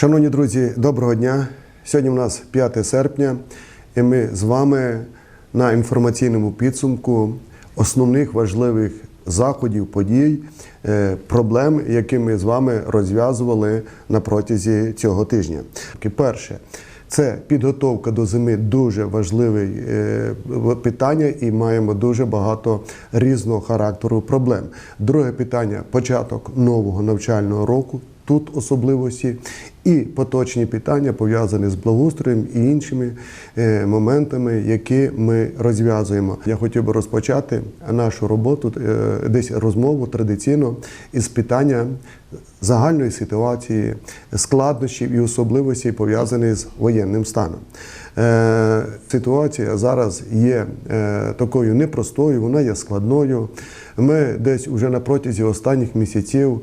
Шановні друзі, доброго дня. Сьогодні у нас 5 серпня, і ми з вами на інформаційному підсумку основних важливих заходів, подій, е, проблем, які ми з вами розв'язували на протязі цього тижня. Перше. Це підготовка до зими дуже важливе е, питання, і маємо дуже багато різного характеру проблем. Друге питання початок нового навчального року. Тут особливості і поточні питання пов'язані з благоустроєм і іншими е, моментами, які ми розв'язуємо. Я хотів би розпочати нашу роботу, е, десь розмову традиційно із питання загальної ситуації, складнощів і особливостей пов'язаних з воєнним станом. Е, Ситуація зараз є такою непростою, вона є складною. Ми десь уже на протязі останніх місяців.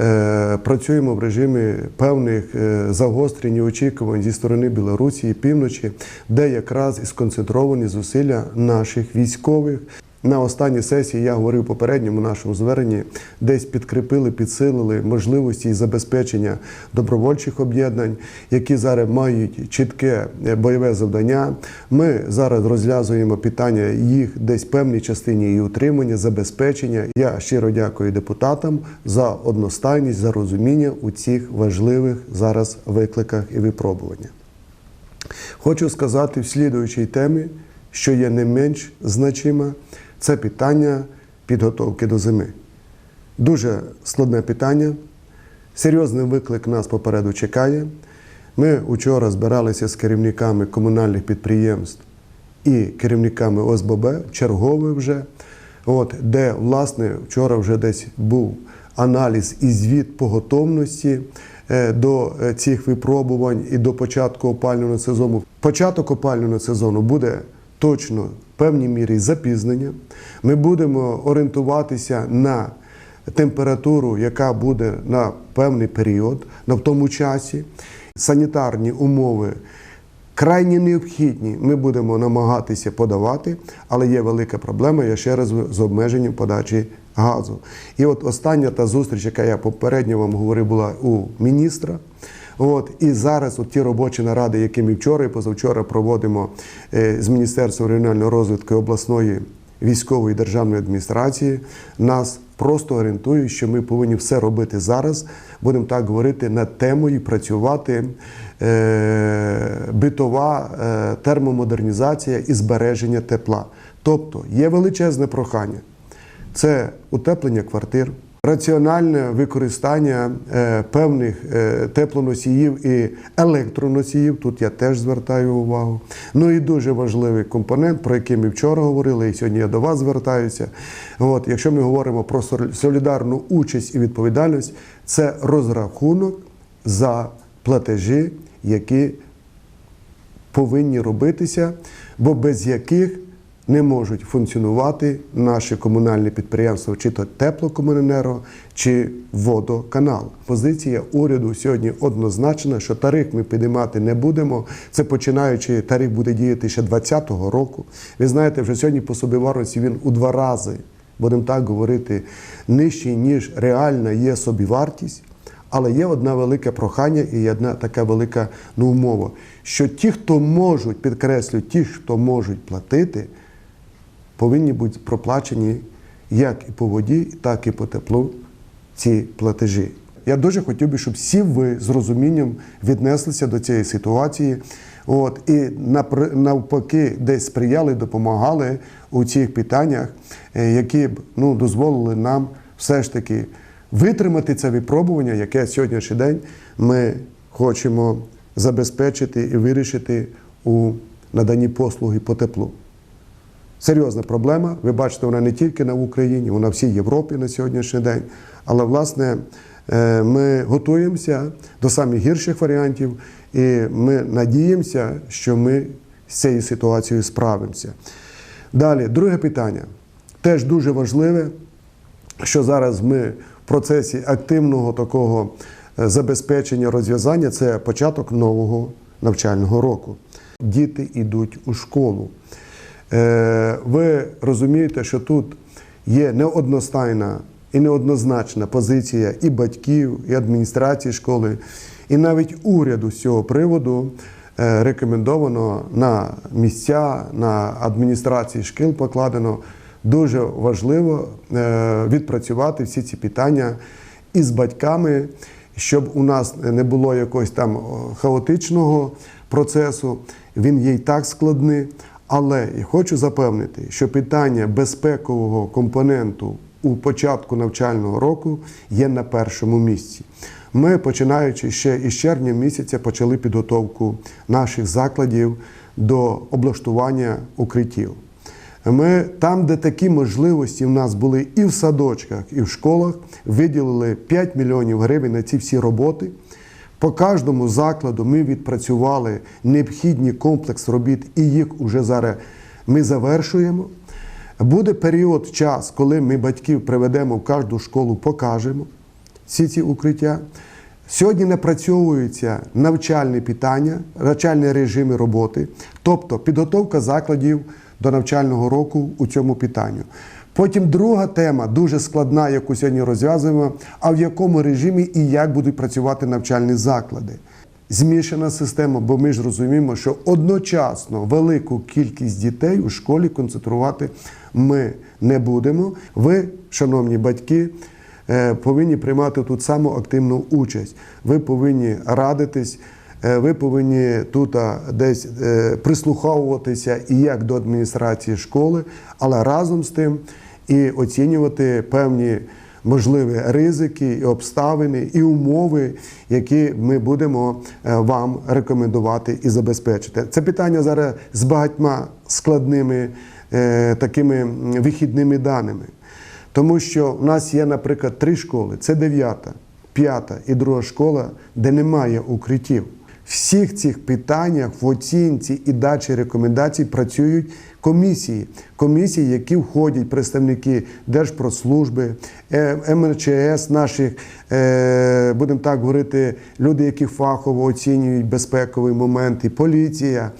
Е, Працюємо в режимі певних е, загострень і очікувань зі сторони Білорусі і півночі, де якраз і сконцентровані зусилля наших військових. На останній сесії я говорив попередньому нашому зверненні, десь підкріпили, підсилили можливості і забезпечення добровольчих об'єднань, які зараз мають чітке е, бойове завдання. Ми зараз розв'язуємо питання їх десь певній частині і утримання, забезпечення. Я щиро дякую депутатам за одностайність, за розуміння у цих важливих зараз викликах і випробуваннях. Хочу сказати в слідуючій темі, що є не менш значима, це питання підготовки до зими. Дуже складне питання. Серйозний виклик нас попереду чекає. Ми вчора збиралися з керівниками комунальних підприємств і керівниками ОСББ, чергове вже, от, де, власне, вчора вже десь був аналіз і звіт по готовності е, до е, цих випробувань і до початку опалювального сезону. Початок опалювального сезону буде точно певній мірі запізнення. Ми будемо орієнтуватися на температуру, яка буде на певний період, на в тому часі. Санітарні умови крайні необхідні. Ми будемо намагатися подавати, але є велика проблема, я ще раз з обмеженням подачі газу. І от остання та зустріч, яка я попередньо вам говорив, була у міністра. От і зараз от ті робочі наради, які ми вчора і позавчора проводимо е, з Міністерством регіонального розвитку обласної військової державної адміністрації, нас просто орієнтують, що ми повинні все робити зараз. Будемо так говорити над темою працювати е, битова е, термомодернізація і збереження тепла. Тобто є величезне прохання. Це утеплення квартир, раціональне використання е, певних е, теплоносіїв і електроносіїв. Тут я теж звертаю увагу. Ну і дуже важливий компонент, про який ми вчора говорили, і сьогодні я до вас звертаюся. От, якщо ми говоримо про солідарну участь і відповідальність, це розрахунок за платежі, які повинні робитися, бо без яких не можуть функціонувати наші комунальні підприємства, чи то теплокомуненерго, чи водоканал. Позиція уряду сьогодні однозначна, що тариф ми підіймати не будемо. Це починаючи, тариф буде діяти ще 2020 року. Ви знаєте, вже сьогодні по собіварності він у два рази, будемо так говорити, нижчий, ніж реальна є собівартість. Але є одне велике прохання і одна така велика ну, умова, що ті, хто можуть, підкреслю, ті, хто можуть платити, повинні бути проплачені як і по воді, так і по теплу ці платежі. Я дуже хотів би, щоб всі ви з розумінням віднеслися до цієї ситуації. От, і навпаки, десь сприяли, допомагали у цих питаннях, е, які б ну, дозволили нам все ж таки витримати це випробування, яке сьогоднішній день ми хочемо забезпечити і вирішити у наданні послуги по теплу. Серйозна проблема. Ви бачите, вона не тільки на Україні, вона всій Європі на сьогоднішній день. Але власне е, ми готуємося до самих гірших варіантів, і ми надіємося, що ми з цією ситуацією справимося. Далі, друге питання. Теж дуже важливе, що зараз ми в процесі активного такого е, забезпечення розв'язання це початок нового навчального року. Діти йдуть у школу. Е, Ви розумієте, що тут є неодностайна і неоднозначна позиція і батьків, і адміністрації школи, І навіть уряду з цього приводу е, рекомендовано на місця, на адміністрації шкіл покладено дуже важливо е, відпрацювати всі ці питання із батьками, щоб у нас не було якогось там хаотичного процесу. Він є і так складний. Але я хочу запевнити, що питання безпекового компоненту у початку навчального року є на першому місці. Ми, починаючи ще із червня місяця, почали підготовку наших закладів до облаштування укриттів. Ми там, де такі можливості в нас були і в садочках, і в школах, виділили 5 мільйонів гривень на ці всі роботи. По кожному закладу ми відпрацювали необхідний комплекс робіт, і їх уже зараз ми завершуємо. Буде період час, коли ми батьків приведемо в кожну школу, покажемо всі ці укриття. Сьогодні напрацьовуються навчальні питання, навчальні режими роботи, тобто підготовка закладів до навчального року у цьому питанню. Потім друга тема, дуже складна, яку сьогодні розв'язуємо, а в якому режимі і як будуть працювати навчальні заклади. Змішана система, бо ми ж розуміємо, що одночасно велику кількість дітей у школі концентрувати ми не будемо. Ви, шановні батьки, е, повинні приймати тут саму активну участь. Ви повинні радитись. Е, Ви повинні тут десь е, прислуховуватися і як до адміністрації школи, але разом з тим і оцінювати певні можливі ризики, і обставини, і умови, які ми будемо е, вам рекомендувати і забезпечити. Це питання зараз з багатьма складними е, такими вихідними даними. Тому що в нас є, наприклад, три школи: це дев'ята, п'ята і друга школа, де немає укриттів. Всіх цих питаннях в оцінці і дачі рекомендацій працюють комісії. Комісії, які входять представники Держпродслужби, е, МРЧС, наших, е, будемо так говорити, люди, які фахово оцінюють безпековий момент, і поліція.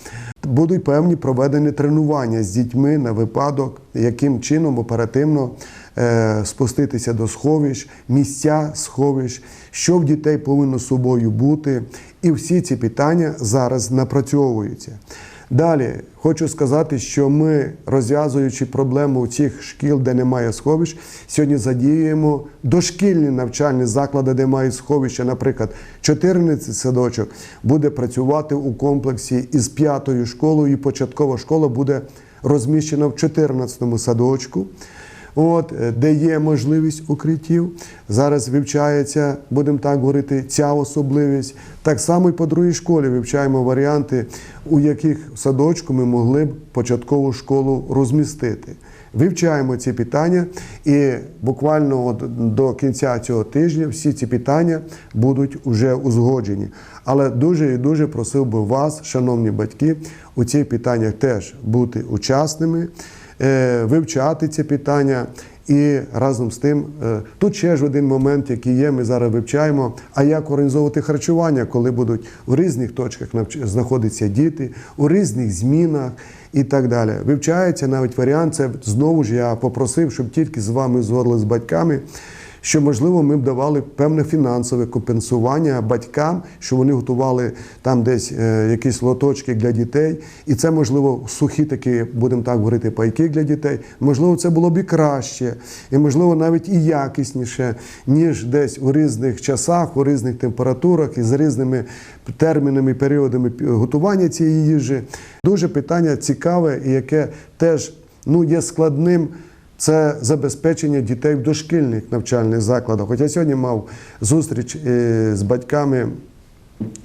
Будуть певні проведені тренування з дітьми на випадок, яким чином оперативно е, спуститися до сховищ, місця сховищ, що в дітей повинно з собою бути. І всі ці питання зараз напрацьовуються. Далі хочу сказати, що ми, розв'язуючи проблему цих шкіл, де немає сховищ, сьогодні задіюємо дошкільні навчальні заклади, де мають сховища. Наприклад, 14 садочок буде працювати у комплексі із п'ятою школою, і початкова школа буде розміщена в 14 садочку. От, е, де є можливість укриттів. Зараз вивчається, будемо так говорити, ця особливість. Так само і по другій школі вивчаємо варіанти, у яких садочку ми могли б початкову школу розмістити. Вивчаємо ці питання, і буквально от до кінця цього тижня всі ці питання будуть вже узгоджені. Але дуже і дуже просив би вас, шановні батьки, у цих питаннях теж бути учасними вивчати ці питання. І разом з тим, е, тут ще ж один момент, який є, ми зараз вивчаємо, а як організовувати харчування, коли будуть у різних точках знаходитися діти, у різних змінах і так далі. Вивчається навіть варіант, це знову ж я попросив, щоб тільки з вами згодили з батьками, що можливо ми б давали певне фінансове компенсування батькам, що вони готували там десь е, якісь лоточки для дітей, і це можливо сухі такі, будемо так говорити, пайки для дітей. Можливо, це було б і краще, і можливо навіть і якісніше, ніж десь у різних часах, у різних температурах і з різними термінами, періодами готування цієї їжі. Дуже питання цікаве і яке теж ну, є складним це забезпечення дітей в дошкільних навчальних закладах. Хоча сьогодні мав зустріч е, з батьками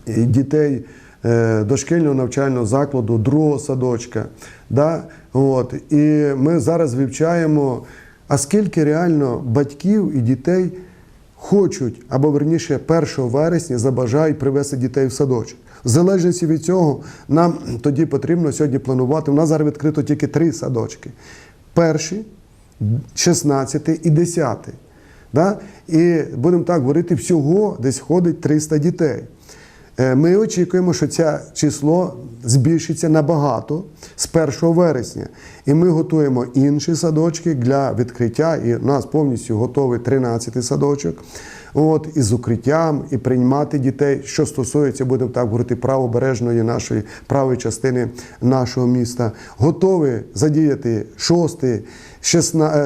е, дітей е, дошкільного навчального закладу, другого садочка. Да? От. І ми зараз вивчаємо, а скільки реально батьків і дітей хочуть, або верніше 1 вересня забажають привезти дітей в садочок. В залежності від цього, нам тоді потрібно сьогодні планувати. У нас зараз відкрито тільки три садочки. Перший, 16 і 10. Да? І будемо так говорити, всього десь ходить 300 дітей. Е, Ми очікуємо, що це число збільшиться набагато з 1 вересня. І ми готуємо інші садочки для відкриття. І у нас повністю готовий 13 садочок. от, і з укриттям, і приймати дітей, що стосується, будемо так говорити, правобережної нашої правої частини нашого міста. Готові задіяти шостий,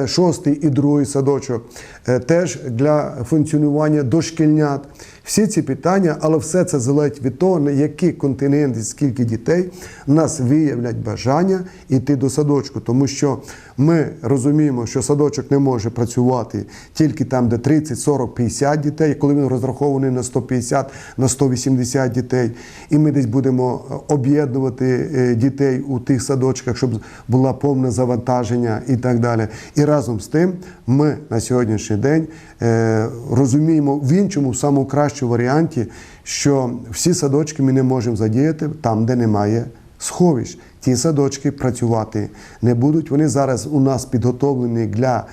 шостий і другий садочок е, теж для функціонування дошкільнят. Всі ці питання, але все це залежить від того, на які континенти, скільки дітей нас виявлять бажання йти до садочку. Тому що ми розуміємо, що садочок не може працювати тільки там, де 30, 40, 50 дітей, коли він розрахований на 150, на 180 дітей. І ми десь будемо об'єднувати е, дітей у тих садочках, щоб було повне завантаження і так далі. І разом з тим ми на сьогоднішній день е, розуміємо в іншому, в самому кращому варіанті, що всі садочки ми не можемо задіяти там, де немає сховищ. Ті садочки працювати не будуть. Вони зараз у нас підготовлені для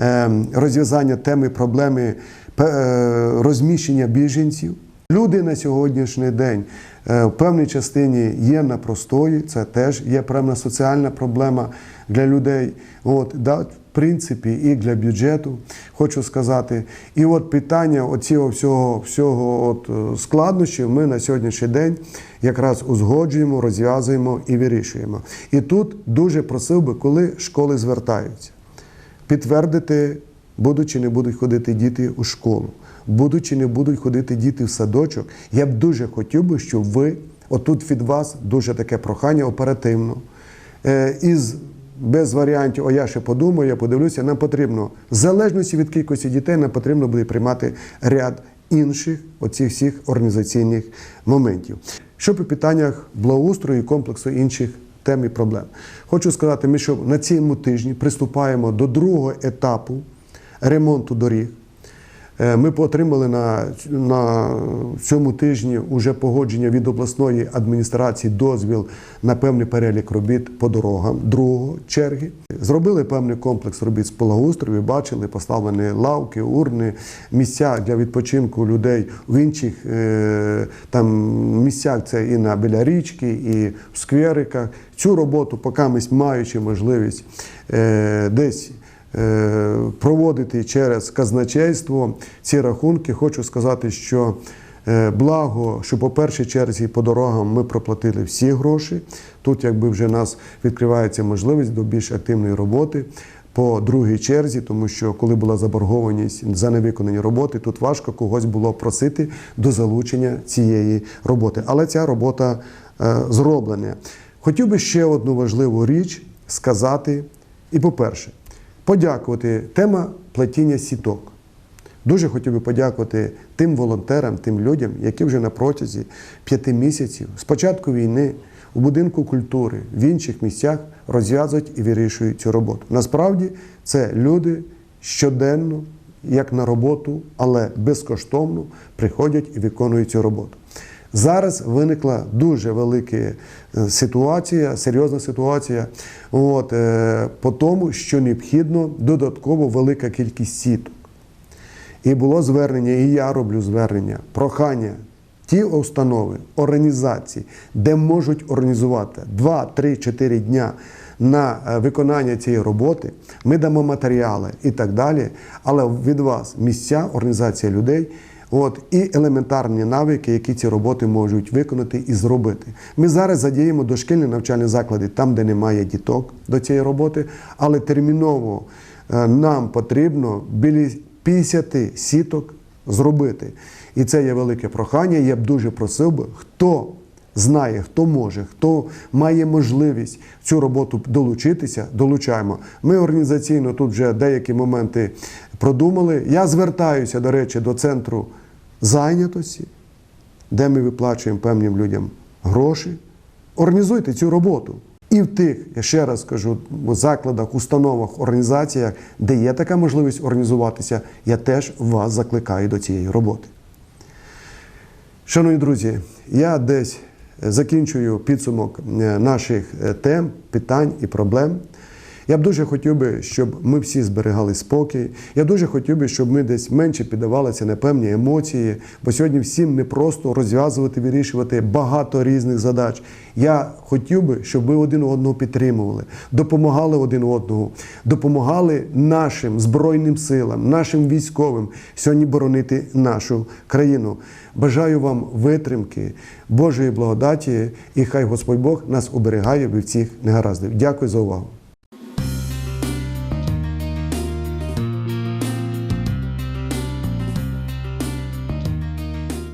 е, розв'язання теми проблеми е, розміщення біженців. Люди на сьогоднішній день е, в певній частині є на простої, це теж є певна соціальна проблема для людей. От, да, в принципі, і для бюджету, хочу сказати. І от питання оцього всього, всього от е, складнощів ми на сьогоднішній день якраз узгоджуємо, розв'язуємо і вирішуємо. І тут дуже просив би, коли школи звертаються підтвердити, будуть чи не будуть ходити діти у школу, будуть чи не будуть ходити діти в садочок. Я б дуже хотів би, щоб ви, отут від вас дуже таке прохання оперативно. Е, із без варіантів, о, я ще подумаю, я подивлюся, нам потрібно, в залежності від кількості дітей, нам потрібно буде приймати ряд інших оцих всіх організаційних моментів. Що по питаннях благоустрою і комплексу інших тем і проблем. Хочу сказати, ми що на цьому тижні приступаємо до другого етапу ремонту доріг. Е, Ми отримали на, на цьому тижні уже погодження від обласної адміністрації дозвіл на певний перелік робіт по дорогам другого черги. Зробили певний комплекс робіт з благоустрою. Бачили, поставлені лавки, урни, місця для відпочинку людей в інших е, там місцях. Це і на біля річки, і в сквериках. Цю роботу, поки ми маючи можливість е, десь проводити через казначейство ці рахунки. Хочу сказати, що е, благо, що по першій черзі по дорогам ми проплатили всі гроші. Тут якби вже нас відкривається можливість до більш активної роботи. По другій черзі, тому що коли була заборгованість за невиконані роботи, тут важко когось було просити до залучення цієї роботи. Але ця робота е, зроблена. Хотів би ще одну важливу річ сказати. І, по-перше, подякувати тема плетіння сіток. Дуже хотів би подякувати тим волонтерам, тим людям, які вже на протязі п'яти місяців з початку війни у будинку культури в інших місцях розв'язують і вирішують цю роботу. Насправді це люди щоденно, як на роботу, але безкоштовно приходять і виконують цю роботу. Зараз виникла дуже велика е, ситуація, серйозна ситуація, от, е, по тому, що необхідно додатково велика кількість сіток. І було звернення, і я роблю звернення, прохання. Ті установи, організації, де можуть організувати 2, 3, 4 дня на е, виконання цієї роботи, ми дамо матеріали і так далі. Але від вас місця, організація людей, от, і елементарні навики, які ці роботи можуть виконати і зробити. Ми зараз задіємо дошкільні навчальні заклади там, де немає діток до цієї роботи, але терміново е, нам потрібно біля 50 сіток зробити. І це є велике прохання. Я б дуже просив би, хто знає, хто може, хто має можливість в цю роботу долучитися, долучаємо. Ми організаційно тут вже деякі моменти продумали. Я звертаюся, до речі, до центру зайнятості, де ми виплачуємо певним людям гроші. Організуйте цю роботу. І в тих, я ще раз кажу, закладах, установах, організаціях, де є така можливість організуватися, я теж вас закликаю до цієї роботи. Шановні друзі, я десь закінчую підсумок е, наших е, тем, питань і проблем. Я б дуже хотів би, щоб ми всі зберігали спокій. Я дуже хотів би, щоб ми десь менше піддавалися на певні емоції, бо сьогодні всім не просто розв'язувати, вирішувати багато різних задач. Я хотів би, щоб ми один одного підтримували, допомагали один одному, допомагали нашим збройним силам, нашим військовим сьогодні боронити нашу країну. Бажаю вам витримки, Божої благодаті, і хай Господь Бог нас оберігає від всіх негараздів. Дякую за увагу.